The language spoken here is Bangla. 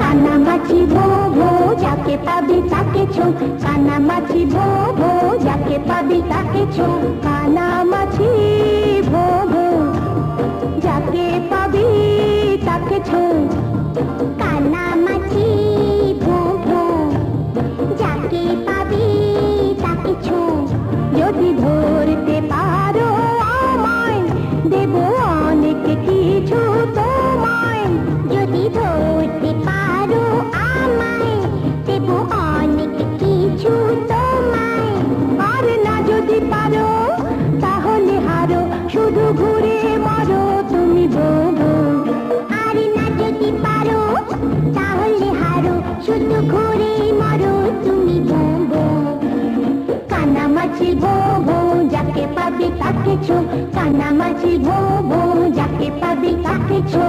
কানামাছি ভো ভো যাকে পাবি তাকে ছো। কানামাছি ভো ভো যাকে পাবি তাকে ছো। কানামাছি শুধু ঘুরে মারো তুমি বোবো বোবো কানামাছি ভো যাকে পাবি তাকে ছো। কানামাছি যাকে পাবি তাকে ছো।